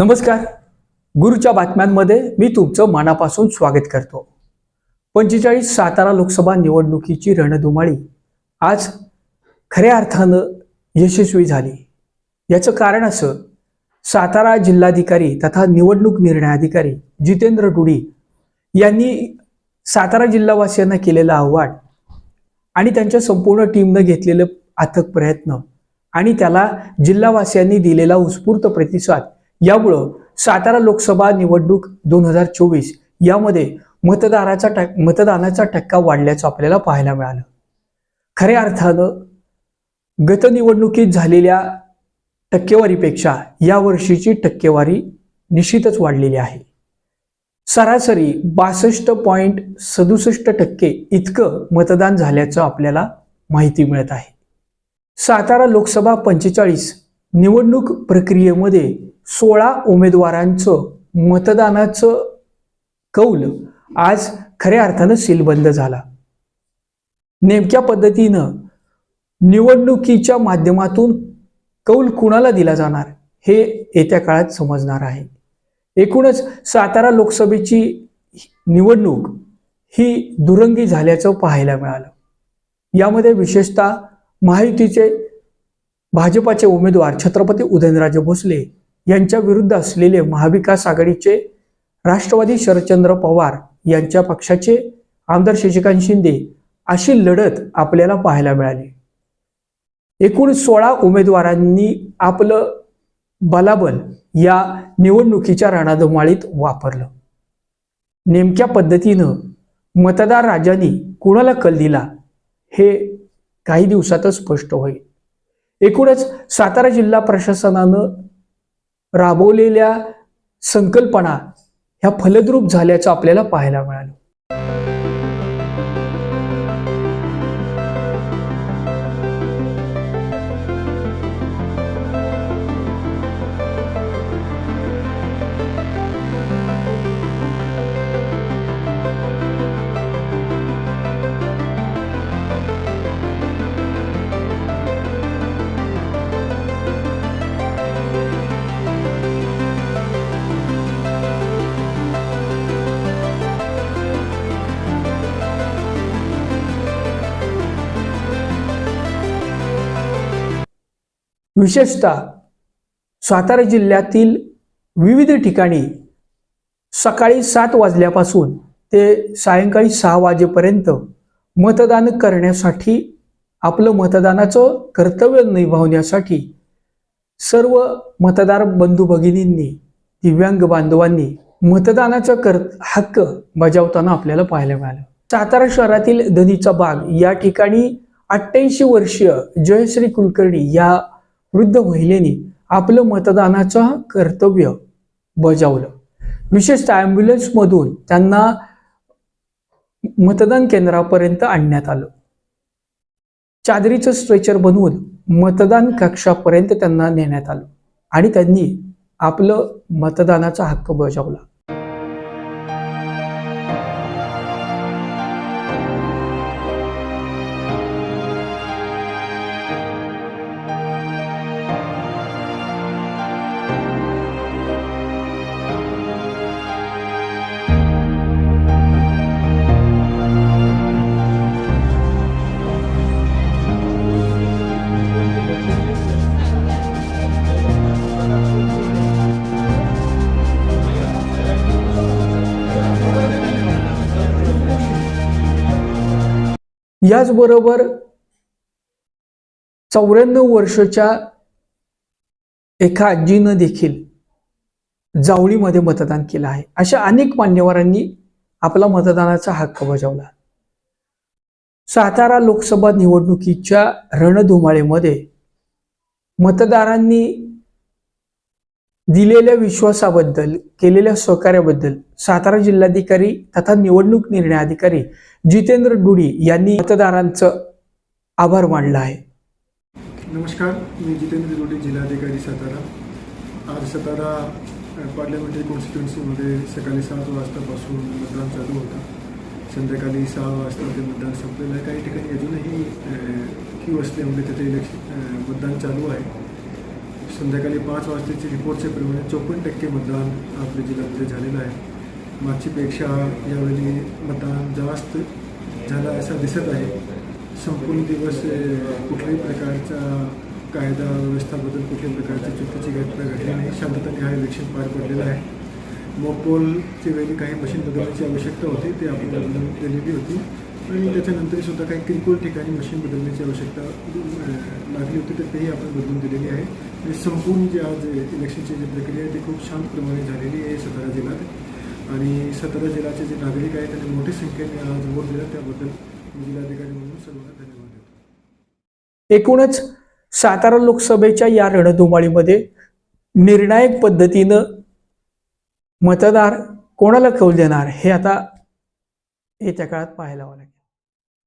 नमस्कार. गुरुच्या बातम्यांमध्ये मी तुमचं मनापासून स्वागत करतो. पंचेचाळीस सातारा लोकसभा निवडणुकीची रणधुमाळी. आज खऱ्या अर्थानं यशस्वी झाली. याचं कारण असं सातारा जिल्हाधिकारी तथा निवडणूक निर्णय अधिकारी जितेंद्र डुडी यांनी सातारा जिल्हावासियांना केलेलं आव्हान आणि त्यांच्या संपूर्ण टीमनं घेतलेलं अथक प्रयत्न आणि त्याला जिल्हावासियांनी दिलेला उत्स्फूर्त प्रतिसाद यामुळं सातारा लोकसभा निवडणूक दोन हजार चोवीस यामध्ये मतदाराचा टक मतदानाचा टक्का वाढल्याचं आपल्याला पाहायला मिळालं. खऱ्या अर्थानं गत निवडणुकीत झालेल्या टक्केवारीपेक्षा यावर्षीची टक्केवारी निश्चितच वाढलेली आहे. सरासरी बासष्ट पॉईंट सदुसष्ट टक्के इतकं मतदान झाल्याचं आपल्याला माहिती मिळत आहे. सातारा लोकसभा पंचेचाळीस निवडणूक प्रक्रियेमध्ये सोळा उमेदवारांचं मतदानाचं कौल आज खऱ्या अर्थानं सीलबंद झाला. नेमक्या पद्धतीनं निवडणुकीच्या माध्यमातून कौल कुणाला दिला जाणार हे येत्या काळात समजणार आहे. एकूणच सातारा लोकसभेची निवडणूक ही दुरंगी झाल्याचं पाहायला मिळालं. यामध्ये विशेषतः महायुतीचे भाजपाचे उमेदवार छत्रपती उदयनराजे भोसले यांच्या विरुद्ध असलेले महाविकास आघाडीचे राष्ट्रवादी शरदचंद्र पवार यांच्या पक्षाचे आमदार शशिकांत शिंदे अशी लढत आपल्याला पाहायला मिळाली. एकूण सोळा उमेदवारांनी आपलं बलाबल या निवडणुकीच्या रणधुमाळीत वापरलं. नेमक्या पद्धतीनं मतदार राजांनी कुणाला कल दिला हे काही दिवसातच स्पष्ट होईल. एकूणच सातारा जिल्हा प्रशासनानं राबवलेल्या संकल्पना ह्या फलद्रूप झाल्याचं आपल्याला पाहायला मिळालं. विशेषतः सातारा जिल्ह्यातील विविध ठिकाणी सकाळी सात वाजल्यापासून ते सायंकाळी सहा वाजेपर्यंत मतदान करण्यासाठी आपलं मतदानाचं कर्तव्य निभावण्यासाठी सर्व मतदार बंधू भगिनींनी दिव्यांग बांधवांनी मतदानाचा कर हक्क बजावताना आपल्याला पाहायला मिळालं. सातारा शहरातील धनीचा बाग या ठिकाणी अठ्ठ्याऐंशी वर्षीय जयश्री कुलकर्णी या वृद्ध महिलेने आपलं मतदानाचं कर्तव्य बजावलं. विशेषतः ॲम्ब्युलन्समधून त्यांना मतदान केंद्रापर्यंत आणण्यात आलं. चादरीचं स्ट्रेचर बनवून मतदान कक्षापर्यंत त्यांना नेण्यात आलं आणि त्यांनी आपलं मतदानाचा हक्क बजावला. याचबरोबर चौऱ्याण्णव वर्षाच्या एका आजीनं देखील जावळीमध्ये मतदान केलं आहे. अशा अनेक मान्यवरांनी आपला मतदानाचा हक्क बजावला. सातारा लोकसभा निवडणुकीच्या रणधुमाळीमध्ये मतदारांनी दिलेल्या विश्वासाबद्दल केलेल्या सहकार्याबद्दल सातारा जिल्हाधिकारी तथा निवडणूक निर्णय अधिकारी जितेंद्र डुडी यांनी मतदारांचं आभार मानलं आहे. नमस्कार मी जितेंद्र डुडी जिल्हाधिकारी सातारा. आज सातारा अ, पार्लमेंटरी कॉन्स्टिट्युन्सीमध्ये सकाळी सात वाजतापासून मतदान चालू होतं. संध्याकाळी सहा वाजता ते मतदान संपलेलं आहे. काही ठिकाणी अजूनही क्यू असल्यामुळे तिथे इलेक्शन मतदान चालू आहे. संध्याकाळी पाच वाजताची रिपोर्टचे प्रमाणे चोपन्न टक्के मतदान आपल्या जिल्ह्यामध्ये झालेलं आहे. मागचीपेक्षा यावेळी मतदान जास्त झालं असं दिसत आहे. संपूर्ण दिवस कुठल्याही प्रकारचा कायदा व्यवस्थाबद्दल कुठल्याही प्रकारची चुकीची घटना घडली नाही. शांततेने हा इलेक्शन पार पडलेलं आहे. मोपोलच्या वेळी काही मशीन बदलण्याची आवश्यकता होती ते आपण बदलून दिलेली होती. आणि त्याच्यानंतर सुद्धा काही किरकोळ ठिकाणी मशीन बदलण्याची आवश्यकता लागली होती तर तेही आपण बदलून दिलेली आहे. आणि संपूर्ण जे आज इलेक्शनची जी प्रक्रिया आहे ती खूप शांतप्रमाणे झालेली आहे सातारा जिल्ह्यात. आणि सातारा जिल्ह्याचे जे नागरिक आहेत त्यांनी मोठ्या संख्येने आज वोट दिला त्याबद्दल जिल्हाधिकारी म्हणून सर्वांना धन्यवाद देतो. एकूणच सातारा लोकसभेच्या या रणधुमाळीमध्ये निर्णायक पद्धतीनं मतदार कोणाला कौल देणार हे आता येत्या काळात पाहायला लागेल